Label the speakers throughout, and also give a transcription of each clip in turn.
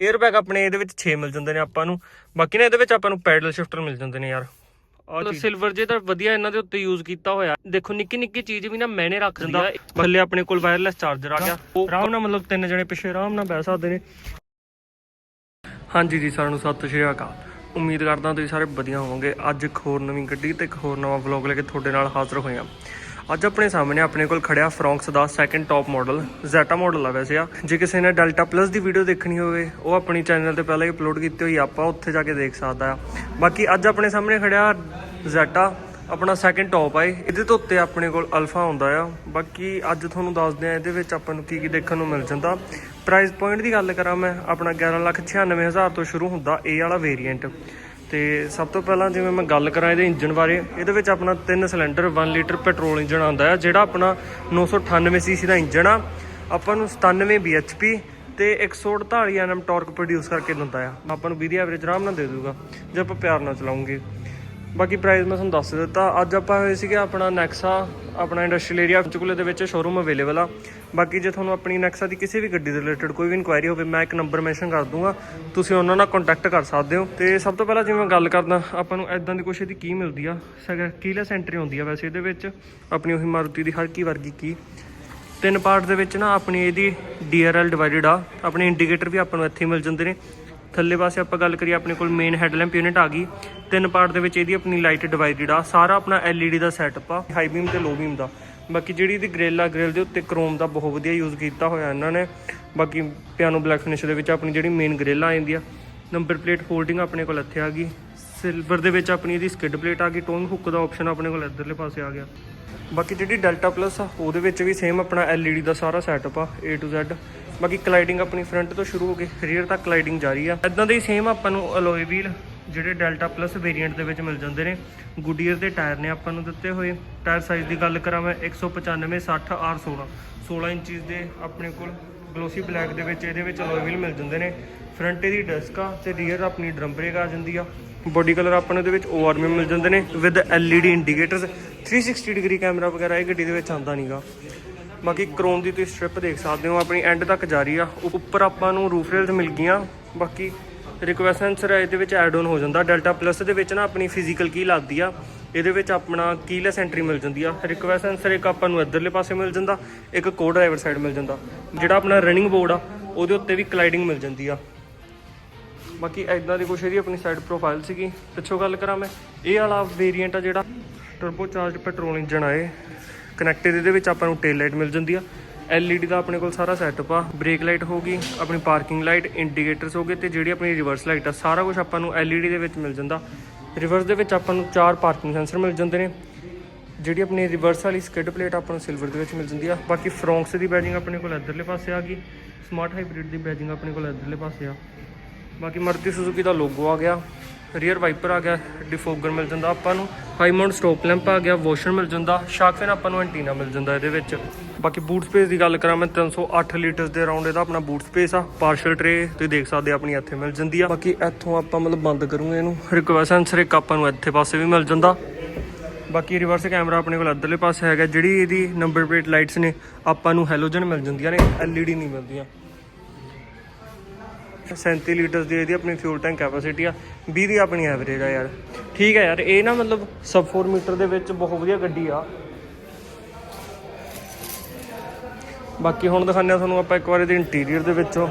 Speaker 1: Air bag ਆਪਣੇ ਇਹਦੇ ਵਿੱਚ 6 ਮਿਲ ਜਾਂਦੇ ਨੇ ਆਪਾਂ ਨੂੰ। ਬਾਕੀ ਨਾ ਇਹਦੇ ਵਿੱਚ ਆਪਾਂ ਨੂੰ ਪੈਡਲ ਸ਼ਿਫਟਰ ਮਿਲ ਜਾਂਦੇ ਨੇ ਯਾਰ। ਆਹ ਸਿਲਵਰ ਜੇ ਤਾਂ ਵਧੀਆ ਇਹਨਾਂ ਦੇ ਉੱਤੇ ਯੂਜ਼ ਕੀਤਾ ਹੋਇਆ। ਦੇਖੋ ਨਿੱਕੀ ਨਿੱਕੀ ਚੀਜ਼ ਵੀ ਨਾ ਮੈਨੇ ਰੱਖ ਦਿੰਦਾ। ਥੱਲੇ ਆਪਣੇ ਕੋਲ ਵਾਇਰਲੈਸ ਚਾਰਜਰ ਆ ਗਿਆ। ਉਹ ਆਰਾਮ ਨਾਲ ਮਤਲਬ ਤਿੰਨ ਜਣੇ ਪਿੱਛੇ ਆਰਾਮ ਨਾਲ ਬਹਿ ਸਕਦੇ ਨੇ। ਹਾਂਜੀ ਜੀ ਸਾਰਿਆਂ ਨੂੰ ਸਤਿ ਸ਼੍ਰੀ ਅਕਾਲ। ਉਮੀਦ ਕਰਦਾ ਤੁਸੀਂ ਸਾਰੇ ਵਧੀਆ ਹੋਵੋਗੇ। ਅੱਜ ਇੱਕ ਹੋਰ ਨਵੀਂ ਗੱਡੀ ਤੇ ਇੱਕ ਹੋਰ ਨਵਾਂ ਵਲੌਗ ਲੈ ਕੇ ਤੁਹਾਡੇ ਨਾਲ ਹਾਜ਼ਰ ਹੋਏ ਹਾਂ। ਅੱਜ ਆਪਣੇ ਸਾਹਮਣੇ ਆਪਣੇ ਕੋਲ ਖੜਿਆ ਫਰੌਂਕਸ ਦਾ second top model Zeta model ਆ ਵੈਸੇ ਆ। ਜੇ ਕਿਸੇ ਨੇ ਡੈਲਟਾ ਪਲੱਸ ਦੀ ਵੀਡੀਓ ਦੇਖਣੀ ਹੋਵੇ, ਉਹ ਆਪਣੀ ਚੈਨਲ ਤੇ ਪਹਿਲਾਂ ਹੀ ਅਪਲੋਡ ਕੀਤੀ ਹੋਈ ਆਪਾਂ ਉੱਥੇ ਜਾ ਕੇ ਦੇਖ ਸਕਦਾ ਆ। ਬਾਕੀ ਅੱਜ ਆਪਣੇ ਸਾਹਮਣੇ ਖੜਿਆ ਜ਼ੈਟਾ ਆਪਣਾ ਸੈਕੰਡ ਟੌਪ ਆ ਇਹਦੇ ਤੋਂ ਉੱਤੇ ਆਪਣੇ ਕੋਲ ਅਲਫਾ ਆਉਂਦਾ ਆ। ਬਾਕੀ ਅੱਜ ਤੁਹਾਨੂੰ ਦੱਸਦੇ ਆ ਇਹਦੇ ਵਿੱਚ ਆਪਾਂ ਨੂੰ ਕੀ ਕੀ ਦੇਖਣ ਨੂੰ ਮਿਲ ਜਾਂਦਾ। ਪ੍ਰਾਈਸ ਪੁਆਇੰਟ ਦੀ ਗੱਲ ਕਰਾਂ ਮੈਂ, ਆਪਣਾ 1196000 ਤੋਂ ਸ਼ੁਰੂ ਹੁੰਦਾ ਇਹ ਵਾਲਾ ਵੇਰੀਐਂਟ ਤੇ ਸਭ ਤੋਂ ਪਹਿਲਾਂ ਜਿਵੇਂ ਮੈਂ ਗੱਲ ਕਰਾਂ ਇਹਦੇ ਇੰਜਨ ਬਾਰੇ, ਇਹਦੇ ਵਿੱਚ ਆਪਣਾ 3 ਸਿਲੰਡਰ 1 ਲੀਟਰ ਪੈਟਰੋਲ ਇੰਜਨ ਆਉਂਦਾ ਆ ਜਿਹੜਾ ਆਪਣਾ 998 ਸੀਸੀ ਦਾ ਇੰਜਨ ਆ। ਆਪਾਂ ਨੂੰ 97 bhp ਤੇ 148 ਐਨਐਮ ਟਾਰਕ ਪ੍ਰੋਡਿਊਸ ਕਰਕੇ ਦਿੰਦਾ ਆ। ਆਪਾਂ ਨੂੰ 20 ਐਵਰੇਜ ਆਰਾਮ ਨਾਲ ਦੇ ਦੂਗਾ ਜੇ ਆਪਾਂ ਪਿਆਰ ਨਾਲ ਚਲਾਉਂਗੇ। ਬਾਕੀ ਪ੍ਰਾਈਸ ਮੈਂ ਤੁਹਾਨੂੰ ਦੱਸ ਦਿੱਤਾ। ਅੱਜ ਆਪਾਂ ਹੋਏ ਸੀਗੇ ਆਪਣਾ ਨੈਕਸਾ ਆਪਣਾ ਇੰਡਸਟਰੀਅਲ ਏਰੀਆ ਪੰਚਕੂਲੇ ਦੇ ਵਿੱਚ ਸ਼ੋਰੂਮ ਅਵੇਲੇਬਲ ਆ। ਬਾਕੀ ਜੇ ਤੁਹਾਨੂੰ ਆਪਣੀ ਨੈਕਸਾ ਦੀ ਕਿਸੇ ਵੀ ਗੱਡੀ ਦੇ ਰਿਲੇਟਡ ਕੋਈ ਵੀ ਇਨਕੁਆਇਰੀ ਹੋਵੇ, ਮੈਂ ਇੱਕ ਨੰਬਰ ਮੈਂਸ਼ਨ ਕਰ ਦੂੰਗਾ। ਤੁਸੀਂ ਉਹਨਾਂ ਨਾਲ ਕੰਟੈਕਟ ਕਰ ਸਕਦੇ ਹੋ। ਤੇ ਸਭ ਤੋਂ ਪਹਿਲਾਂ ਜਿਵੇਂ ਮੈਂ ਗੱਲ ਕਰਦਾ, ਆਪਾਂ ਨੂੰ ਐਦਾਂ ਦੀ ਕੁਛ ਇਹਦੀ ਕੀ ਮਿਲਦੀ ਆ? ਸਗਰ ਕੀਲੈਸ ਐਂਟਰੀ ਹੁੰਦੀ ਆ ਵੈਸੇ ਇਹਦੇ ਵਿੱਚ। ਆਪਣੀ ਉਹੀ ਮਾਰੂਤੀ ਦੀ ਹਰ ਕੀ ਵਰਗੀ ਕੀ। ਤਿੰਨ ਪਾਰਟ ਦੇ ਵਿੱਚ ਨਾ ਆਪਣੀ ਇਹਦੀ DRL ਡਿਵਾਈਡਡ ਆ। ਆਪਣੇ ਇੰਡੀਕੇਟਰ ਵੀ ਆਪਾਂ ਨੂੰ ਇੱਥੇ ਮਿਲ ਜਾਂਦੇ ਨੇ। ਥੱਲੇ ਪਾਸੇ ਆਪਾਂ ਗੱਲ ਕਰੀਏ, ਆਪਣੇ ਕੋਲ ਮੇਨ ਹੈਡਲੈਂਪ ਯੂਨਿਟ ਆ ਗਈ। ਤਿੰਨ ਪਾਰਟ ਦੇ ਵਿੱਚ ਇਹਦੀ ਆਪਣੀ ਲਾਈਟ ਡਿਵਾਈਡਡ ਆ। ਸਾਰਾ ਆਪਣਾ LED ਦਾ ਸੈਟਅਪ ਆ ਹਾਈ ਬੀਮ ਤੇ ਲੋ ਬੀਮ ਦਾ। ਬਾਕੀ ਜਿਹੜੀ ਇਹਦੀ ਗ੍ਰਿਲ ਆ ਗ੍ਰਿਲ ਦੇ ਉੱਤੇ ਕ੍ਰੋਮ ਦਾ ਬਹੁਤ ਵਧੀਆ ਯੂਜ਼ ਕੀਤਾ ਹੋਇਆ ਇਹਨਾਂ ਨੇ। ਬਾਕੀ ਪਿਆਨੋ ਬਲੈਕ ਫਿਨਿਸ਼ ਦੇ ਵਿੱਚ ਆਪਣੀ ਜਿਹੜੀ ਮੇਨ ਗ੍ਰਿਲ ਆ ਜਾਂਦੀ ਆ। ਨੰਬਰ ਪਲੇਟ ਹੋਲਡਿੰਗ ਆਪਣੇ ਕੋਲ ਇੱਥੇ ਆ ਗਈ। ਸਿਲਵਰ ਦੇ ਵਿੱਚ ਆਪਣੀ ਇਹਦੀ ਸਕਿਡ ਪਲੇਟ ਆ ਗਈ। ਟੋਨ ਹੁੱਕ ਦਾ ਆਪਸ਼ਨ ਆਪਣੇ ਕੋਲ ਇੱਧਰਲੇ ਪਾਸੇ ਆ ਗਿਆ। ਬਾਕੀ ਜਿਹੜੀ ਡੈਲਟਾ ਪਲੱਸ ਆ, ਉਹਦੇ ਵਿੱਚ ਵੀ ਸੇਮ ਆਪਣਾ LED ਦਾ ਸਾਰਾ ਸੈਟਅਪ ਆ, A to Z ਬਾਕੀ ਕਲਾਈਡਿੰਗ ਆਪਣੀ ਫਰੰਟ ਤੋਂ ਸ਼ੁਰੂ ਹੋ ਕੇ ਰੀਅਰ ਤੱਕ ਕਲਾਈਡਿੰਗ ਜਾਰੀ ਆ। ਇਦਾਂ ਦੇ ਹੀ ਸੇਮ ਆਪਾਂ ਨੂੰ ਅਲੋਏ ਵੀਲ ਜਿਹੜੇ ਡੈਲਟਾ ਪਲੱਸ ਵੇਰੀਐਂਟ ਦੇ ਵਿੱਚ ਮਿਲ ਜਾਂਦੇ ਨੇ। ਗੁੱਡੀਅਰ ਦੇ ਟਾਇਰ ਨੇ ਆਪਾਂ ਨੂੰ ਦਿੱਤੇ ਹੋਏ। ਟਾਇਰ ਸਾਈਜ਼ ਦੀ ਗੱਲ ਕਰਾਂ ਮੈਂ 195 60 R16 16 ਇੰਚਸ ਦੇ ਆਪਣੇ ਕੋਲ ਗਲੋਸੀ ਬਲੈਕ ਦੇ ਵਿੱਚ ਇਹਦੇ ਵਿੱਚ ਅਲੋਏ ਵੀਲ ਮਿਲ ਜਾਂਦੇ ਨੇ। ਫਰੰਟ ਇਹਦੀ ਡਿਸਕ ਆ ਤੇ ਰੀਅਰ ਆਪਣੀ ਡਰਮ ਬ੍ਰੇਕ ਆ ਜਾਂਦੀ ਆ। ਬੋਡੀ ਕਲਰ ਆਪਾਂ ਨੂੰ ਇਹਦੇ ਵਿੱਚ ORM ਮਿਲ ਜਾਂਦੇ ਨੇ with LED indicators 360 degree camera ਵਗੈਰਾ ਇਹ ਗੱਡੀ ਦੇ ਵਿੱਚ ਆਉਂਦਾ ਨਹੀਂਗਾ ਬਾਕੀ ਕਰੋਨ ਦੀ ਤੁਸੀਂ ਸਟ੍ਰਿਪ ਦੇਖ ਸਕਦੇ ਹੋ, ਆਪਣੀ ਐਂਡ ਤੱਕ ਜਾ ਰਹੀ ਆ। ਉੱਪਰ ਆਪਾਂ ਨੂੰ ਰੂਫ ਰੇਲਸ ਮਿਲ ਗਈਆਂ। ਬਾਕੀ ਰਿਕਵੈਸਟ ਸੈਂਸਰ ਇਹਦੇ ਵਿੱਚ ਐਡ ਆਨ ਹੋ ਜਾਂਦਾ। ਡੈਲਟਾ ਪਲੱਸ ਦੇ ਵਿੱਚ ਨਾ ਆਪਣੀ ਫਿਜ਼ੀਕਲ ਕੀ ਲੱਗਦੀ ਆ। ਇਹਦੇ ਵਿੱਚ ਆਪਣਾ ਕੀਲੈਸ ਐਂਟਰੀ ਮਿਲ ਜਾਂਦੀ ਆ। ਰਿਕੁਐਸਟ ਸੈਂਸਰ ਇੱਕ ਆਪਾਂ ਨੂੰ ਇੱਧਰਲੇ ਪਾਸੇ ਮਿਲ ਜਾਂਦਾ, ਇੱਕ ਕੋ ਡਰਾਈਵਰ ਸਾਈਡ ਮਿਲ ਜਾਂਦਾ। ਜਿਹੜਾ ਆਪਣਾ ਰਨਿੰਗ ਬੋਰਡ ਆ, ਉਹਦੇ ਉੱਤੇ ਵੀ ਕਲਾਈਡਿੰਗ ਮਿਲ ਜਾਂਦੀ ਆ। ਬਾਕੀ ਐਦਾਂ ਦੀ ਕੁਛ ਇਹਦੀ ਆਪਣੀ ਸਾਈਡ ਪ੍ਰੋਫਾਈਲ ਸੀਗੀ। ਪਿੱਛੋਂ ਗੱਲ ਕਰਾਂ ਮੈਂ। ਇਹ ਵਾਲਾ ਵੇਰੀਐਂਟ ਆ ਜਿਹੜਾ ਟਰਬੋ ਚਾਰਜ ਪੈਟਰੋਲ ਇੰਜਨ ਆਏ ਕਨੈਕਟਡ ਇਹਦੇ ਵਿੱਚ ਆਪਾਂ ਨੂੰ ਟੇਲ ਲਾਈਟ ਮਿਲ ਜਾਂਦੀ ਆ। LED ਦਾ ਆਪਣੇ ਕੋਲ ਸਾਰਾ ਸੈਟਅਪ ਆ। ਬ੍ਰੇਕ ਲਾਈਟ ਹੋਗੀ ਆਪਣੀ ਪਾਰਕਿੰਗ ਲਾਈਟ ਇੰਡੀਕੇਟਰਸ ਹੋਗੇ ਤੇ ਜਿਹੜੀ ਆਪਣੀ ਰਿਵਰਸ ਲਾਈਟ ਆ, ਸਾਰਾ ਕੁਝ ਆਪਾਂ ਨੂੰ LED ਦੇ ਵਿੱਚ ਮਿਲ ਜਾਂਦਾ। ਰਿਵਰਸ ਦੇ ਵਿੱਚ ਆਪਾਂ ਨੂੰ ਚਾਰ ਪਾਰਕਿੰਗ ਸੈਂਸਰ ਮਿਲ ਜਾਂਦੇ ਨੇ। ਜਿਹੜੀ ਆਪਣੀ ਰਿਵਰਸ ਵਾਲੀ ਸਕਿਡ ਪਲੇਟ ਆਪਾਂ ਨੂੰ ਸਿਲਵਰ ਦੇ ਵਿੱਚ ਮਿਲ ਜਾਂਦੀ ਆ। ਬਾਕੀ ਫਰੋਂਕਸ ਦੀ ਬੈਜਿੰਗ ਆਪਣੇ ਕੋਲ ਇੱਧਰਲੇ ਪਾਸੇ ਆ ਗਈ। ਸਮਾਰਟ ਹਾਈਬ੍ਰਿਡ ਦੀ ਬੈਜਿੰਗ ਆਪਣੇ ਕੋਲ ਇੱਧਰਲੇ ਪਾਸੇ ਆ। ਬਾਕੀ ਮਾਰੂਤੀ ਸੁਜ਼ੂਕੀ ਦਾ ਲੋਗੋ ਆ ਗਿਆ। ਰੀਅਰ ਵਾਈਪਰ ਆ ਗਿਆ ਡਿਫੋਗਰ ਮਿਲ ਜਾਂਦਾ ਆਪਾਂ ਨੂੰ ਹਾਈ ਮਾਊਂਟ ਸਟੋਪ ਲੈਂਪ ਆ ਗਿਆ ਵਾਸ਼ਰ ਮਿਲ ਜਾਂਦਾ ਸ਼ਾਰਕ ਫਿਨ ਆਪਾਂ ਨੂੰ ਐਂਟੀਨਾ ਮਿਲ ਜਾਂਦਾ ਇਹਦੇ ਵਿੱਚ। ਬਾਕੀ ਬੂਟ ਸਪੇਸ ਦੀ ਗੱਲ ਕਰਾਂ ਮੈਂ 308 ਲੀਟਰਸ ਦੇ ਅਰਾਊਂਡ ਇਹਦਾ ਆਪਣਾ ਬੂਟ ਸਪੇਸ ਆ ਪਾਰਸ਼ਲ ਟਰੇ ਤੁਸੀਂ ਦੇਖ ਸਕਦੇ ਆਪਣੀ ਇੱਥੇ ਮਿਲ ਜਾਂਦੀ ਆ। ਬਾਕੀ ਇੱਥੋਂ ਆਪਾਂ ਮਤਲਬ ਬੰਦ ਕਰੂਗੇ ਇਹਨੂੰ ਰਿਕਵੈਸਟ ਸੈਂਸਰ ਇੱਕ ਆਪਾਂ ਨੂੰ ਇੱਥੇ ਪਾਸੇ ਵੀ ਮਿਲ ਜਾਂਦਾ। ਬਾਕੀ ਰਿਵਰਸ ਕੈਮਰਾ ਆਪਣੇ ਕੋਲ ਇੱਧਰਲੇ ਪਾਸੇ ਹੈਗਾ, ਜਿਹੜੀ ਇਹਦੀ ਨੰਬਰ ਪਲੇਟ ਲਾਈਟਸ ਨੇ, ਆਪਾਂ ਨੂੰ ਹੈਲੋਜਨ ਮਿਲ ਜਾਂਦੀਆਂ ਨੇ, LED ਨਹੀਂ ਮਿਲਦੀਆਂ। 37 ਲੀਟਰ ਦੀ ਇਹਦੀ ਆਪਣੀ ਫਿਊਲ ਟੈਂਕ ਕੈਪੈਸਿਟੀ ਆ। 20 ਦੀ ਆਪਣੀ ਐਵਰੇਜ ਆ ਯਾਰ। ਠੀਕ ਹੈ ਯਾਰ, ਇਹ ਨਾ ਮਤਲਬ ਸਬ 4 ਮੀਟਰ ਦੇ ਵਿੱਚ ਬਹੁਤ ਵਧੀਆ ਗੱਡੀ ਆ। ਬਾਕੀ ਹੁਣ ਦਿਖਾਉਂਦੇ ਆ ਤੁਹਾਨੂੰ ਆਪਾਂ ਇੱਕ ਵਾਰ ਇਹਦੇ ਇੰਟੀਰੀਅਰ ਦੇ ਵਿੱਚੋਂ।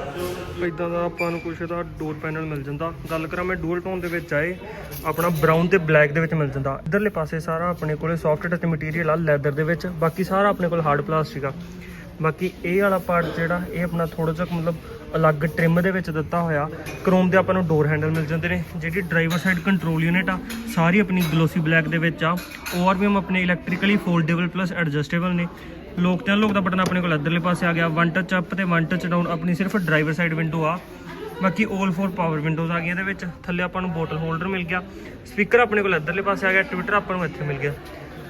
Speaker 1: ਇਦਾਂ ਦਾ ਆਪਾਂ ਨੂੰ ਕੁਛ ਇਹਦਾ ਡੋਰ ਪੈਨਲ ਮਿਲ ਜਾਂਦਾ। ਗੱਲ ਕਰਾਂ ਮੈਂ ਡੂਅਲ ਟੋਨ ਦੇ ਵਿੱਚ ਆਏ ਆਪਣਾ ਬਰਾਊਨ ਤੇ ਬਲੈਕ ਦੇ ਵਿੱਚ ਮਿਲ ਜਾਂਦਾ। ਇਧਰਲੇ ਪਾਸੇ ਸਾਰਾ ਆਪਣੇ ਕੋਲੇ ਸੌਫਟ ਟੱਚ ਮਟੀਰੀਅਲ ਆ ਲੈਦਰ ਦੇ ਵਿੱਚ। ਬਾਕੀ ਸਾਰਾ ਆਪਣੇ ਕੋਲ ਹਾਰਡ ਪਲਾਸਟਿਕ ਆ। ਬਾਕੀ ਇਹ ਵਾਲਾ ਪਾਰਟ ਜਿਹੜਾ, ਇਹ ਆਪਣਾ ਥੋੜਾ ਜਿਹਾ ਮਤਲਬ ਅਲੱਗ ਟ੍ਰਿਮ ਦੇ ਵਿੱਚ ਦਿੱਤਾ ਹੋਇਆ। ਕ੍ਰੋਮ ਦੇ ਆਪਾਂ ਨੂੰ ਡੋਰ ਹੈਂਡਲ ਮਿਲ ਜਾਂਦੇ ਨੇ, ਜਿਹੜੀ ਡਰਾਈਵਰ ਸਾਈਡ ਕੰਟਰੋਲ ਯੂਨਿਟ ਆ, ਸਾਰੀ ਆਪਣੀ ਗਲੋਸੀ ਬਲੈਕ ਦੇ ਵਿੱਚ ਆ। ORVM ਆਪਣੇ ਇਲੈਕਟ੍ਰੀਕਲੀ ਫੋਲਡੇਬਲ ਪਲੱਸ ਐਡਜਸਟੇਬਲ ਨੇ। ਲੋਕ ਤੇ ਲੋਕ ਦਾ ਬਟਨ ਆਪਣੇ ਕੋਲ ਇੱਧਰਲੇ ਪਾਸੇ ਆ ਗਿਆ। ਵਨ ਟੱਚ ਅਪ ਤੇ ਵਨ ਟੱਚ ਡਾਊਨ ਆਪਣੀ ਸਿਰਫ ਡਰਾਈਵਰ ਸਾਈਡ ਵਿੰਡੋ ਆ। ਬਾਕੀ 올 ਫੋਰ ਪਾਵਰ ਵਿੰਡੋਜ਼ ਆ ਗਈਆਂ ਇਹਦੇ ਵਿੱਚ। ਥੱਲੇ ਆਪਾਂ ਨੂੰ ਬੋਟਲ ਹੋਲਡਰ ਮਿਲ ਗਿਆ। ਸਪੀਕਰ ਆਪਣੇ ਕੋਲ ਇੱਧਰਲੇ ਪਾਸੇ ਆ ਗਿਆ। ਟਵਿੱਟਰ ਆਪਾਂ ਨੂੰ ਇੱਥੇ ਮਿਲ ਗਿਆ।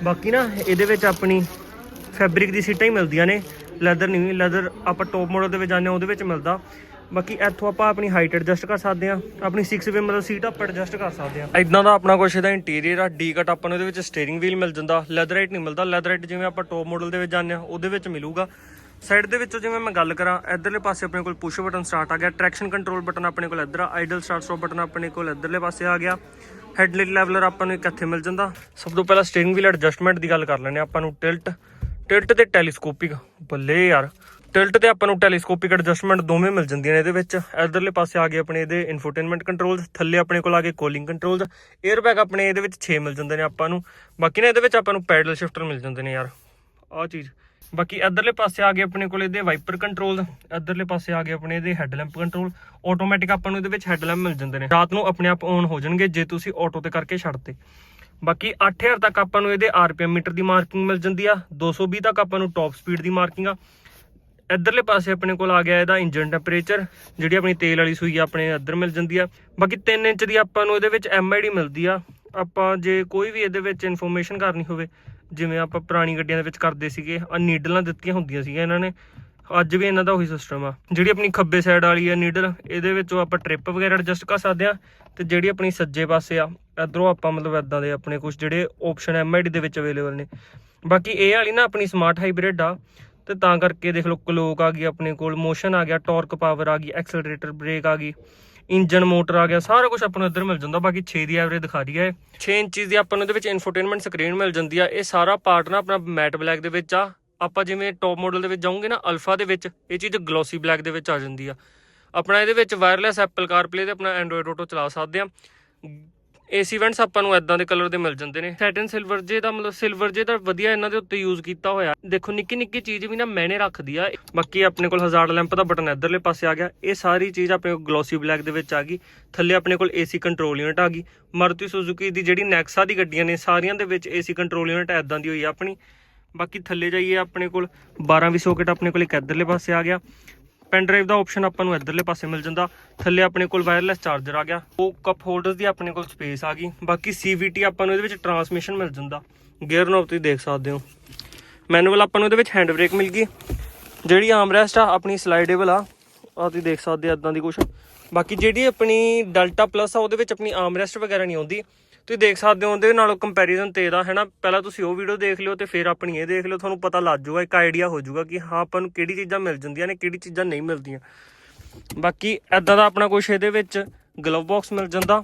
Speaker 1: ਬਾਕੀ ਨਾ, ਇਹਦੇ ਵਿੱਚ ਆਪਣੀ ਫੈਬਰਿਕ ਦੀ ਸੀਟਾਂ ਹੀ ਮਿਲਦੀਆਂ ਨੇ। ਲੈਦਰ ਨਹੀਂ ਲੈਦਰ ਆਪਾਂ ਟੌਪ ਮਾਡਲ ਦੇ ਵਿੱਚ ਜਾਂਦੇ ਹਾਂ, ਉਹਦੇ ਵਿੱਚ ਮਿਲਦਾ। ਬਾਕੀ ਇੱਥੋਂ ਆਪਾਂ ਆਪਣੀ ਹਾਈਟ ਐਡਜਸਟ ਕਰ ਸਕਦੇ ਹਾਂ, ਆਪਣੀ 6 ਵੇ ਮਤਲਬ ਸੀਟ ਆਪਾਂ ਐਡਜਸਟ ਕਰ ਸਕਦੇ ਹਾਂ। ਇਦਾਂ ਦਾ ਆਪਣਾ ਕੁਛ ਇਹਦਾ ਇੰਟੀਰੀਅਰ ਆ ਡੀ ਕਟ ਆਪਾਂ ਨੂੰ ਇਹਦੇ ਵਿੱਚ ਸਟੀਅਰਿੰਗ ਵੀਲ ਮਿਲ ਜਾਂਦਾ ਲੈਦਰਾਈਟ ਨਹੀਂ ਮਿਲਦਾ ਲੈਦਰਾਈਟ ਜਿਵੇਂ ਆਪਾਂ ਟੌਪ ਮਾਡਲ ਦੇ ਵਿੱਚ ਜਾਂਦੇ ਹਾਂ, ਉਹਦੇ ਵਿੱਚ ਮਿਲੂਗਾ। ਸਾਈਡ ਦੇ ਵਿੱਚੋਂ ਜਿਵੇਂ ਮੈਂ ਗੱਲ ਕਰਾਂ, ਇਧਰਲੇ ਪਾਸੇ ਆਪਣੇ ਕੋਲ ਪੁਸ਼ ਬਟਨ ਸਟਾਰਟ ਆ ਗਿਆ ਟਰੈਕਸ਼ਨ ਕੰਟਰੋਲ ਬਟਨ ਆਪਣੇ ਕੋਲ ਇੱਧਰ ਆ ਆਈਡਲ ਸਟਾਰਟ ਸਟਾਪ ਬਟਨ ਆਪਣੇ ਕੋਲ ਇਧਰਲੇ ਪਾਸੇ ਆ ਗਿਆ। ਹੈਡਲਾਈਟ ਲੈਵਲਰ ਆਪਾਂ ਨੂੰ ਇੱਕ ਇੱਥੇ ਮਿਲ ਜਾਂਦਾ। ਸਭ ਤੋਂ ਪਹਿਲਾਂ ਸਟੀਅਰਿੰਗ ਵੀਲ ਐਡਜਸਟਮੈਂਟ ਦੀ ਗੱਲ ਕਰ ਲੈਂਦੇ ਹਾਂ ਆਪਾਂ ਨੂੰ ਟਿਲਟ ਟਿਲਟ ਤੇ ਟੈਲੀਸਕੋਪਿਕ ਬੱਲੇ ਯਾਰ। ਟਿਲਟ ਤੇ ਆਪਾਂ ਨੂੰ ਟੈਲੀਸਕੋਪਿਕ ਐਡਜਸਟਮੈਂਟ ਦੋਵੇਂ ਮਿਲ ਜਾਂਦੀਆਂ ਨੇ ਇਹਦੇ ਵਿੱਚ। ਇਧਰਲੇ ਪਾਸੇ ਆ ਗਏ ਆਪਣੇ ਇਹਦੇ ਇਨਫੋਟੇਨਮੈਂਟ ਕੰਟਰੋਲਸ ਥੱਲੇ ਆਪਣੇ ਕੋਲ ਆ ਗਏ ਕੋਲਿੰਗ ਕੰਟਰੋਲਸ 에ਅਰਬੈਗ ਆਪਣੇ ਇਹਦੇ ਵਿੱਚ 6 ਮਿਲ ਜਾਂਦੇ ਨੇ ਆਪਾਂ ਨੂੰ। ਬਾਕੀ ਨਾ ਇਹਦੇ ਵਿੱਚ ਆਪਾਂ ਨੂੰ ਪੈਡਲ ਸ਼ਿਫਟਰ ਮਿਲ ਜਾਂਦੇ ਨੇ ਯਾਰ। ਆਹ ਚੀਜ਼। ਬਾਕੀ ਇਧਰਲੇ ਪਾਸੇ ਆ ਗਏ ਆਪਣੇ ਕੋਲ ਇਹਦੇ ਵਾਈਪਰ ਕੰਟਰੋਲ ਇਧਰਲੇ ਪਾਸੇ ਆ ਗਏ ਆਪਣੇ ਇਹਦੇ ਹੈਡਲੈਂਪ ਕੰਟਰੋਲ ਆਟੋਮੈਟਿਕ ਆਪਾਂ ਨੂੰ ਇਹਦੇ ਵਿੱਚ ਹੈਡਲੈਂਪ ਮਿਲ ਜਾਂਦੇ ਨੇ। ਰਾਤ ਨੂੰ ਆਪਣੇ ਆਪ ਔਨ ਹੋ ਜਾਣਗੇ ਜੇ ਤੁਸੀਂ ਆਟੋ ਤੇ ਕਰਕੇ ਛੱਡਤੇ। ਬਾਕੀ 8000 ਤੱਕ ਆਪਾਂ ਨੂੰ ਇਹਦੇ ਆਰਪੀਐਮ ਮੀਟਰ ਦੀ ਮਾਰਕਿੰਗ ਮਿਲ ਜਾਂਦੀ ਆ 220 ਤੱਕ ਆਪਾਂ ਨੂੰ ਟਾਪ ਸਪੀਡ ਦੀ ਮਾਰਕਿੰਗ ਆ। ਇਧਰਲੇ ਪਾਸੇ ਆਪਣੇ ਕੋਲ ਆ ਗਿਆ ਇਹਦਾ ਇੰਜਨ ਟੈਂਪਰੇਚਰ ਜਿਹੜੀ ਆਪਣੀ ਤੇਲ ਵਾਲੀ ਸੂਈ ਆ, ਆਪਣੇ ਇੱਧਰ ਮਿਲ ਜਾਂਦੀ ਆ। ਬਾਕੀ 3 ਇੰਚ ਦੀ ਆਪਾਂ ਨੂੰ ਇਹਦੇ ਵਿੱਚ ਐਮਆਈਡੀ ਮਿਲਦੀ ਆ। ਆਪਾਂ ਜੇ ਕੋਈ ਵੀ ਇਹਦੇ ਵਿੱਚ ਇਨਫੋਰਮੇਸ਼ਨ ਕਰਨੀ ਹੋਵੇ, ਜਿਵੇਂ ਆਪਾਂ ਪੁਰਾਣੀ ਗੱਡੀਆਂ ਦੇ ਵਿੱਚ ਕਰਦੇ ਸੀਗੇ ਆ ਨੀਡਲਾਂ ਦਿੱਤੀਆਂ ਹੁੰਦੀਆਂ ਸੀਗੀਆਂ ਇਹਨਾਂ ਨੇ, ਅੱਜ ਵੀ ਇਹਨਾਂ ਦਾ ਉਹੀ ਸਿਸਟਮ ਆ। ਜਿਹੜੀ ਆਪਣੀ ਖੱਬੇ ਸਾਈਡ ਵਾਲੀ ਆ ਨੀਡਲ ਇਹਦੇ ਵਿੱਚੋਂ ਆਪਾਂ ਟ੍ਰਿਪ ਵਗੈਰਾ ਐਡਜਸਟ ਕਰ ਸਕਦੇ ਆ, ਤੇ ਜਿਹੜੀ ਆਪਣੀ ਸੱਜੇ ਪਾਸੇ ਆ ਇਧਰੋਂ ਆਪਾਂ ਮਤਲਬ ਇਦਾਂ ਦੇ ਆਪਣੇ ਕੁਝ ਜਿਹੜੇ ਆਪਸ਼ਨ ਐਮਆਈਡੀ ਦੇ ਵਿੱਚ ਅਵੇਲੇਬਲ ਨੇ। ਬਾਕੀ ਇਹ ਵਾਲੀ ਨਾ ਆਪਣੀ ਸਮਾਰਟ ਹਾਈਬ੍ਰਿਡ ਆ, ਤੇ ਤਾਂ ਕਰਕੇ ਦੇਖ ਲਓ ਕਲੋਕ ਆ ਗਈ ਆਪਣੇ ਕੋਲ ਮੋਸ਼ਨ ਆ ਗਿਆ ਟਾਰਕ ਪਾਵਰ ਆ ਗਈ ਐਕਸਲਰੇਟਰ ਬ੍ਰੇਕ ਆ ਗਈ ਇੰਜਨ ਮੋਟਰ ਆ ਗਿਆ, ਸਾਰਾ ਕੁਝ ਆਪਾਂ ਨੂੰ ਇੱਧਰ ਮਿਲ ਜਾਂਦਾ। ਬਾਕੀ 6 ਦੀ ਐਵਰੇਜ ਦਿਖਾ ਰਹੀ ਹੈ ਇਹ। 6 ਇੰਚਜ਼ ਦੀ ਆਪਾਂ ਨੂੰ ਇਹਦੇ ਵਿੱਚ ਇਨਫੋਟੇਨਮੈਂਟ ਸਕਰੀਨ ਮਿਲ ਜਾਂਦੀ ਆ। ਇਹ ਸਾਰਾ ਪਾਰਟ ਨਾ ਆਪਣਾ ਮੈਟ ਬਲੈਕ ਦੇ ਵਿੱਚ ਆ। ਆਪਾਂ ਜਿਵੇਂ ਟੌਪ ਮਾਡਲ ਦੇ ਵਿੱਚ ਜਾਓਗੇ ਨਾ ਅਲਫਾ ਦੇ ਵਿੱਚ, ਇਹ ਚੀਜ਼ ਗਲੋਸੀ ਬਲੈਕ ਦੇ ਵਿੱਚ ਆ ਜਾਂਦੀ ਆ। ਆਪਣਾ ਇਹਦੇ ਵਿੱਚ ਵਾਇਰਲੈਸ ਐਪਲ ਕਾਰਪਲੇ ਤੇ ਆਪਣਾ ਐਂਡਰੋਇਡ ਆਟੋ ਚਲਾ ਸਕਦੇ ਆ। ਏਸੀ ਵੈਂਟਸ ਆਪਾਂ ਨੂੰ ਇਦਾਂ ਦੇ ਕਲਰ ਦੇ ਮਿਲ ਜਾਂਦੇ ਨੇ। ਸੈਟਨ ਸਿਲਵਰ ਜੇ ਦਾ ਮਤਲਬ ਸਿਲਵਰ ਜੇ ਦਾ ਵਧੀਆ ਇਹਨਾਂ ਦੇ ਉੱਤੇ ਯੂਜ਼ ਕੀਤਾ ਹੋਇਆ। ਦੇਖੋ ਨਿੱਕੀ ਨਿੱਕੀ ਚੀਜ਼ ਵੀ ਨਾ ਮੈਨੇ ਰੱਖਦੀ ਆ। ਬਾਕੀ ਆਪਣੇ ਕੋਲ ਹਜ਼ਾਰਡ ਲੈਂਪ ਦਾ ਬਟਨ ਇਧਰਲੇ ਪਾਸੇ ਆ ਗਿਆ। ਇਹ ਸਾਰੀ ਚੀਜ਼ ਆਪਣੇ ਕੋਲ ਗਲੋਸੀ ਬਲੈਕ ਦੇ ਵਿੱਚ ਆ ਗਈ। ਥੱਲੇ ਆਪਣੇ ਕੋਲ ਏਸੀ ਕੰਟਰੋਲ ਯੂਨਿਟ ਆ ਗਈ। ਮਾਰੂਤੀ ਸੁਜ਼ੂਕੀ ਦੀ ਜਿਹੜੀ ਨੈਕਸਾ ਦੀ ਗੱਡੀਆਂ ਨੇ, ਸਾਰੀਆਂ ਦੇ ਵਿੱਚ ਏਸੀ ਕੰਟਰੋਲ ਯੂਨਿਟ ਐਦਾਂ ਦੀ ਹੋਈ ਆ ਆਪਣੀ। ਬਾਕੀ ਥੱਲੇ ਜਾਈਏ ਆਪਣੇ ਕੋਲ। 12 ਵੀ ਸੌਕਟ ਆਪਣੇ ਕੋਲ ਇੱਕ ਇਧਰਲੇ ਪਾਸੇ ਆ ਗਿਆ। ਪੈਨ ਡਰਾਈਵ ਦਾ ਆਪਸ਼ਨ ਆਪਾਂ ਨੂੰ ਇਧਰਲੇ ਪਾਸੇ ਮਿਲ ਜਾਂਦਾ। ਥੱਲੇ ਆਪਣੇ ਕੋਲ ਵਾਇਰਲੈਸ ਚਾਰਜਰ ਆ ਗਿਆ। ਉਹ ਕੱਪ ਹੋਲਡਰਸ ਦੀ ਆਪਣੇ ਕੋਲ ਸਪੇਸ ਆ ਗਈ। ਬਾਕੀ CVT ਆਪਾਂ ਨੂੰ ਇਹਦੇ ਵਿੱਚ ਟਰਾਂਸਮਿਸ਼ਨ ਮਿਲ ਜਾਂਦਾ। ਗੇਅਰ ਨੋਬ ਤੁਸੀਂ ਦੇਖ ਸਕਦੇ ਹੋ। ਮੈਨੂਅਲ ਆਪਾਂ ਨੂੰ ਇਹਦੇ ਵਿੱਚ ਹੈਂਡ ਬ੍ਰੇਕ ਮਿਲ ਗਈ। ਜਿਹੜੀ ਆਮ ਰੈਸਟ ਆ, ਆਪਣੀ ਸਲਾਈਡੇਬਲ ਆ। ਆ ਤੁਸੀਂ ਦੇਖ ਸਕਦੇ ਆ ਇਦਾਂ ਦੀ ਕੁਛ। ਬਾਕੀ ਜਿਹੜੀ ਆਪਣੀ ਡੈਲਟਾ ਪਲੱਸ ਆ, ਉਹਦੇ ਵਿੱਚ ਆਪਣੀ ਆਮ ਰੈਸਟ ਵਗੈਰਾ ਨਹੀਂ ਆਉਂਦੀ। ਤੁਸੀਂ ਦੇਖ ਸਕਦੇ ਹੋ ਉਹਦੇ ਨਾਲੋਂ ਕੰਪੈਰੀਜ਼ਨ ਤੇ ਇਹਦਾ ਹੈ ਨਾ ਪਹਿਲਾਂ ਤੁਸੀਂ ਉਹ ਵੀਡੀਓ ਦੇਖ ਲਿਓ ਤੇ ਫਿਰ ਆਪਣੀ ਇਹ ਦੇਖ ਲਿਓ, ਤੁਹਾਨੂੰ ਪਤਾ ਲੱਗ ਜਾਊਗਾ, ਇੱਕ ਆਈਡੀਆ ਹੋ ਜਾਊਗਾ ਕਿ ਹਾਂ, ਆਪਾਂ ਨੂੰ ਕਿਹੜੀ ਚੀਜ਼ਾਂ ਮਿਲ ਜਾਂਦੀਆਂ ਨੇ, ਕਿਹੜੀ ਚੀਜ਼ਾਂ ਨਹੀਂ ਮਿਲਦੀਆਂ। ਬਾਕੀ ਐਦਾਂ ਦਾ ਆਪਣਾ ਕੁਛ ਇਹਦੇ ਵਿੱਚ ਗਲਵ ਬਾਕਸ ਮਿਲ ਜਾਂਦਾ।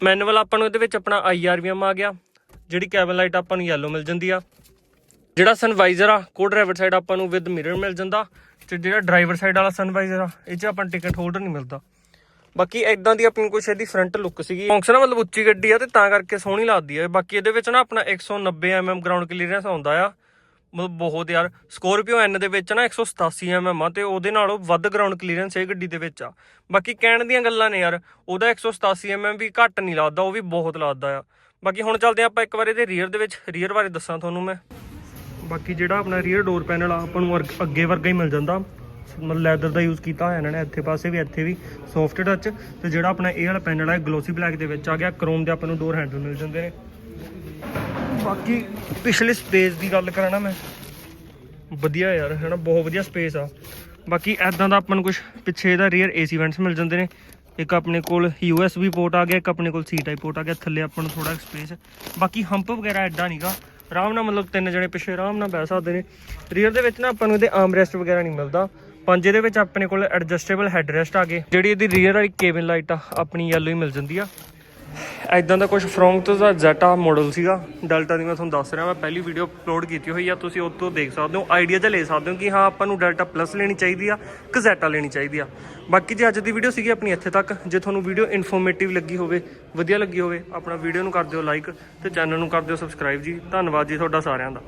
Speaker 1: ਮੈਨੂਅਲ ਆਪਾਂ ਨੂੰ ਇਹਦੇ ਵਿੱਚ ਆਪਣਾ ਆਈਆਰਵੀਐਮ ਆ ਗਿਆ, ਜਿਹੜੀ ਕੈਬਨ ਲਾਈਟ ਆਪਾਂ ਨੂੰ ਯੈਲੋ ਮਿਲ ਜਾਂਦੀ ਆ। ਜਿਹੜਾ ਸਨਵਾਈਜ਼ਰ ਆ ਕੋ ਡਰਾਈਵਰ ਸਾਈਡ ਆਪਾਂ ਨੂੰ ਵਿਦ ਮਿਰਰ ਮਿਲ ਜਾਂਦਾ ਤੇ ਜਿਹੜਾ ਡਰਾਈਵਰ ਸਾਈਡ ਵਾਲਾ ਸਨਵਾਈਜ਼ਰ ਆ, ਇਹ 'ਚ ਆਪਾਂ ਟਿਕਟ ਹੋਲਡਰ ਨਹੀਂ ਮਿਲਦਾ। ਬਾਕੀ ਐਦਾਂ ਦੀ ਆਪਣੀ ਕੁਛ ਇਹਦੀ ਫਰੰਟ ਲੁੱਕ ਸੀਗੀ। ਫੰਕਸ਼ਨ ਮਤਲਬ ਉੱਚੀ ਗੱਡੀ ਆ ਤੇ ਤਾਂ ਕਰਕੇ ਸੋਹਣੀ ਲੱਗਦੀ ਆ। ਬਾਕੀ ਇਹਦੇ ਵਿੱਚ ਨਾ ਆਪਣਾ 190 mm ਗਰਾਊਂਡ ਕਲੀਅਰੈਂਸ ਆਉਂਦਾ ਆ। ਮਤਲਬ ਬਹੁਤ ਯਾਰ ਸਕੋਰਪੀਓ ਐਨ ਦੇ ਵਿੱਚ ਨਾ 187 mm ਆ ਤੇ ਉਹਦੇ ਨਾਲੋਂ ਵੱਧ ਗਰਾਊਂਡ ਕਲੀਅਰੈਂਸ ਇਹ ਗੱਡੀ ਦੇ ਵਿੱਚ ਆ। ਬਾਕੀ ਕਹਿਣ ਦੀਆਂ ਗੱਲਾਂ ਨੇ ਯਾਰ, ਉਹਦਾ 187 mm ਵੀ ਘੱਟ ਨਹੀਂ ਲੱਗਦਾ, ਉਹ ਵੀ ਬਹੁਤ ਲੱਗਦਾ ਆ। ਬਾਕੀ ਹੁਣ ਚੱਲਦੇ ਆਪਾਂ ਇੱਕ ਵਾਰ ਇਹਦੇ ਰੀਅਰ ਦੇ ਵਿੱਚ। ਰੀਅਰ ਬਾਰੇ ਦੱਸਾਂ ਤੁਹਾਨੂੰ ਮੈਂ। ਬਾਕੀ ਜਿਹੜਾ ਆਪਣਾ ਰੀਅਰ ਡੋਰ ਪੈਨਲ ਆ, ਆਪਾਂ ਨੂੰ ਅੱਗੇ ਵਰਗਾ ਹੀ ਮਿਲ ਜਾਂਦਾ। ਮਤਲਬ ਲੈਦਰ ਦਾ ਯੂਜ਼ ਕੀਤਾ ਹੋਇਆ ਇਹਨਾਂ ਨੇ, ਇੱਥੇ ਪਾਸੇ ਵੀ, ਇੱਥੇ ਵੀ ਸੌਫਟ ਟੱਚ ਤੇ ਜਿਹੜਾ ਆਪਣਾ ਇਹ ਵਾਲਾ ਪੈਨਲ ਆ ਗਲੋਸੀ ਬਲੈਕ ਦੇ ਵਿੱਚ ਆ ਗਿਆ ਕ੍ਰੋਮ ਦੇ ਆਪਾਂ ਨੂੰ ਡੋਰ ਹੈਂਡਲ ਮਿਲ ਜਾਂਦੇ ਨੇ। ਬਾਕੀ ਪਿਛਲੇ ਸਪੇਸ ਦੀ ਗੱਲ ਕਰਾਂ ਨਾ ਮੈਂ, ਵਧੀਆ ਯਾਰ ਹੈ ਨਾ ਬਹੁਤ ਵਧੀਆ ਸਪੇਸ ਆ। ਬਾਕੀ ਐਦਾਂ ਦਾ ਆਪਾਂ ਨੂੰ ਕੁਝ ਪਿੱਛੇ ਇਹਦਾ ਰੀਅਰ ਏਸੀ ਵੈਂਟਸ ਮਿਲ ਜਾਂਦੇ ਨੇ। ਇੱਕ ਆਪਣੇ ਕੋਲ USB ਪੋਰਟ ਆ ਗਿਆ, ਇੱਕ ਆਪਣੇ ਕੋਲ ਸੀ ਟਾਈਪ ਪੋਰਟ ਆ ਗਿਆ, ਥੱਲੇ ਆਪਾਂ ਨੂੰ ਥੋੜਾ ਸਪੇਸ ਬਾਕੀ ਹੰਪ ਵਗੈਰਾ ਐਡਾ ਨਹੀਂਗਾ ਆਰਾਮ ਨਾਲ ਮਤਲਬ ਤਿੰਨ ਜਣੇ ਪਿੱਛੇ ਆਰਾਮ ਨਾਲ ਬਹਿ ਸਕਦੇ ਨੇ। ਰੀਅਰ ਦੇ ਵਿੱਚ ਨਾ ਆਪਾਂ ਨੂੰ ਇਹਦੇ ਆਰਮਰੈਸਟ ਵਗੈਰਾ ਨਹੀਂ ਮਿਲਦਾ। ਪੰਜ ਇਹਦੇ ਵਿੱਚ ਆਪਣੇ ਕੋਲ ਐਡਜਸਟੇਬਲ ਹੈਡਰੈਸਟ ਆ ਗਏ। ਜਿਹੜੀ ਇਹਦੀ ਰੀਅਰ ਵਾਲੀ ਕੇਬਨ ਲਾਈਟ ਆ, ਆਪਣੀ ਯੈਲੋ ਹੀ ਮਿਲ ਜਾਂਦੀ ਆ। ਐਦਾਂ ਦਾ ਕੁਝ ਫਰੋਂਕ ਤੋਂ ਦਾ ਜ਼ੈਟਾ ਮਾਡਲ ਸੀਗਾ। ਡੈਲਟਾ ਦੀ ਮੈਂ ਤੁਹਾਨੂੰ ਦੱਸ ਰਿਹਾ, ਮੈਂ ਪਹਿਲੀ ਵੀਡੀਓ ਅਪਲੋਡ ਕੀਤੀ ਹੋਈ ਆ, ਤੁਸੀਂ ਉਹ ਤੋਂ ਦੇਖ ਸਕਦੇ ਹੋ ਆਈਡੀਆ ਜਿਹਾ ਲੈ ਸਕਦੇ ਹੋ ਕਿ ਹਾਂ, ਆਪਾਂ ਨੂੰ ਡੈਲਟਾ ਪਲੱਸ ਲੈਣੀ ਚਾਹੀਦੀ ਆ ਕਿ ਜ਼ੈਟਾ ਲੈਣੀ ਚਾਹੀਦੀ ਆ। ਬਾਕੀ ਜੇ ਅੱਜ ਦੀ ਵੀਡੀਓ ਸੀਗੀ ਆਪਣੀ ਇੱਥੇ ਤੱਕ, ਜੇ ਤੁਹਾਨੂੰ ਵੀਡੀਓ ਇਨਫੋਰਮੇਟਿਵ ਲੱਗੀ ਹੋਵੇ, ਵਧੀਆ ਲੱਗੀ ਹੋਵੇ, ਆਪਣਾ ਵੀਡੀਓ ਨੂੰ ਕਰ ਦਿਓ ਲਾਈਕ ਤੇ ਚੈਨਲ ਨੂੰ ਕਰ ਦਿਓ ਸਬਸਕ੍ਰਾਈਬ ਜੀ। ਧੰਨਵਾਦ ਜੀ ਤੁਹਾਡਾ ਸਾਰਿਆਂ ਦਾ।